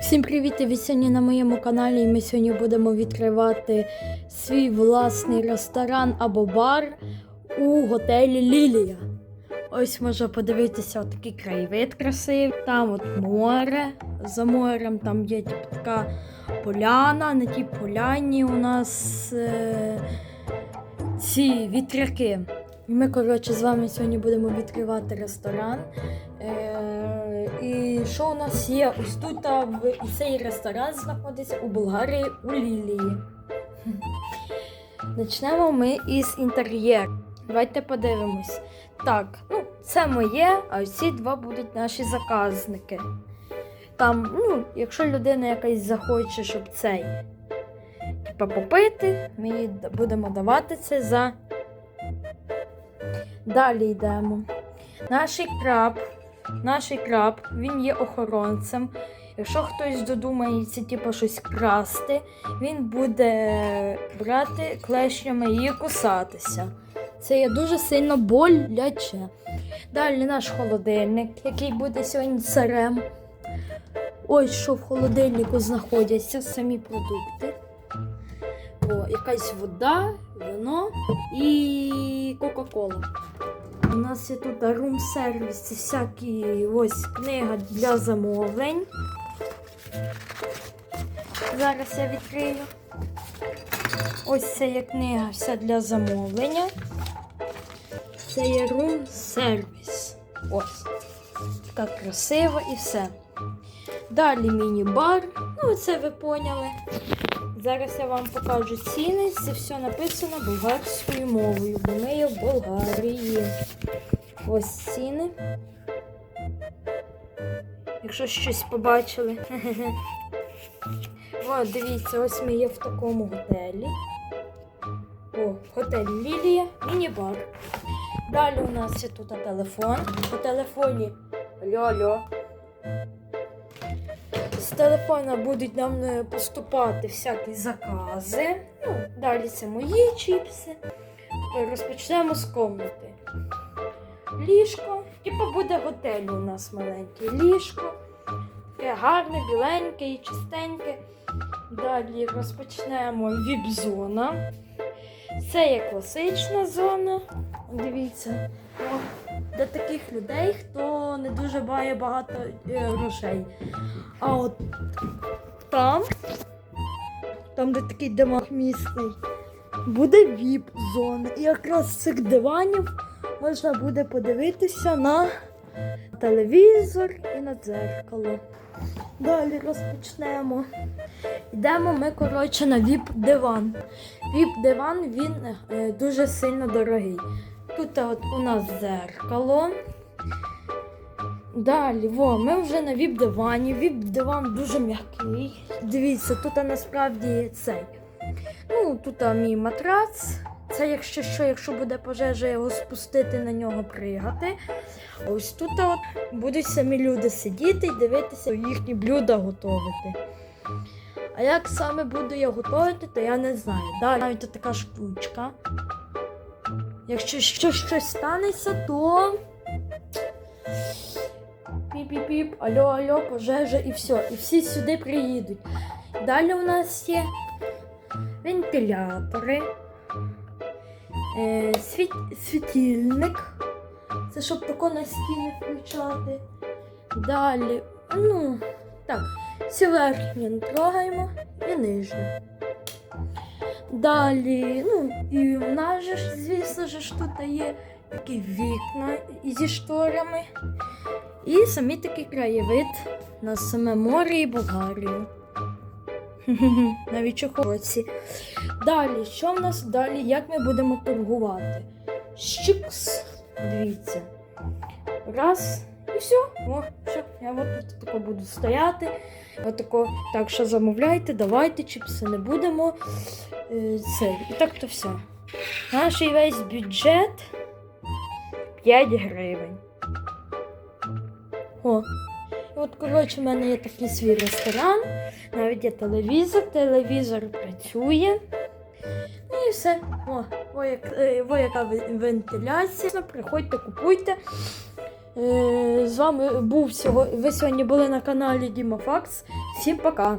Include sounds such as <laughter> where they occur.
Всім привіт! Ви сьогодні на моєму каналі. І ми сьогодні будемо відкривати свій власний ресторан або бар у готелі Лілія. Ось можна подивитися отакий краєвид красивий. Там от море. За морем там є типу, така поляна. На тій поляні у нас е, ці вітряки. Ми, коротше, з вами сьогодні будемо відкривати ресторан. Е, що у нас є? Ось тут в цей ресторан знаходиться у Болгарії у Лілії. Почнемо ми із інтер'єру. Давайте подивимось. Так, ну, це моє, а ці два будуть наші заказники. Там, ну, якщо людина якась захоче, щоб цей типа попити, ми їй будемо давати це за. Далі йдемо. Наш краб, наш краб, він є охоронцем. Якщо хтось додумається, типу, щось красти, він буде брати клешнями і кусатися. Це є дуже сильно боляче. Далі наш холодильник, який буде сьогодні царем. Ось що в холодильнику знаходяться самі продукти. О, якась вода, вино і Кока-Кола. Нас є тут рум-сервіс, це всякі ось книга для замовлень. Зараз я відкрию. Ось це є книга вся для замовлення. Це є рум-сервіс. Ось. Така красива і все. Далі міні-бар. Ну, це ви поняли. Зараз я вам покажу ціни. Це все написано болгарською мовою, бо ми є в Болгарії. Ось ціни. Якщо щось побачили. <laughs> О, дивіться, ось ми є в такому готелі. О, готель Лілія, міні-бар. Далі у нас є тут телефон. По телефоні Льо-льо. З телефона будуть нам е, поступати всякі закази. Ну, далі це мої чіпси. Е, Розпочнемо з комнати. Ліжко. Типу буде готель у нас маленький. Ліжко. Таке гарне, біленьке і чистеньке. Далі розпочнемо віп-зона. Це є класична зона. Дивіться. Для таких людей, хто не дуже має багато е, грошей. А от там, там, де такий димах місний, буде віп-зона. І якраз з цих диванів можна буде подивитися на телевізор і на дзеркало. Далі розпочнемо. Йдемо ми, коротше, на віп-диван. Віп-диван він е, дуже сильно дорогий. Тут от у нас дзеркало. Далі, во, ми вже на віп-дивані. Віп-диван дуже м'який. Дивіться, тут насправді цей. Ну, тут мій матрац. Це якщо що, якщо буде пожежа, його спустити на нього пригати. А Ось тут от будуть самі люди сидіти і дивитися їхні блюда готувати. А як саме буду я готувати, то я не знаю. Далі навіть така штучка. Якщо що, щось станеться, то. Піп-піп-піп, алло, алло, пожежа і все. І всі сюди приїдуть. Далі у нас є вентилятори, е, світ, світильник. Це щоб тако на стіни включати. Далі, ну, так, всі верхні не трогаємо і нижні. Далі, ну, і в нас же звісно ж, тут є такі вікна зі шторами. І самі такий краєвид на саме море і Болгарію. <laughs> Навіть чохолоці. Далі, що в нас далі? Як ми будемо торгувати? Щикс. Дивіться. Раз. І все. О, все. Я от тут тако буду стояти. Отако, так що замовляйте, давайте, чіпси не будемо. Е, Це. І так то все. Наш весь бюджет 5 гривень. О. От, коротше, в мене є такий свій ресторан. Навіть є телевізор, телевізор працює. Ну і все. О, о, як, е, о яка вентиляція. Приходьте, купуйте. Е, з вами був сьогодні. Ви сьогодні були на каналі Діма Факс. Всім пока!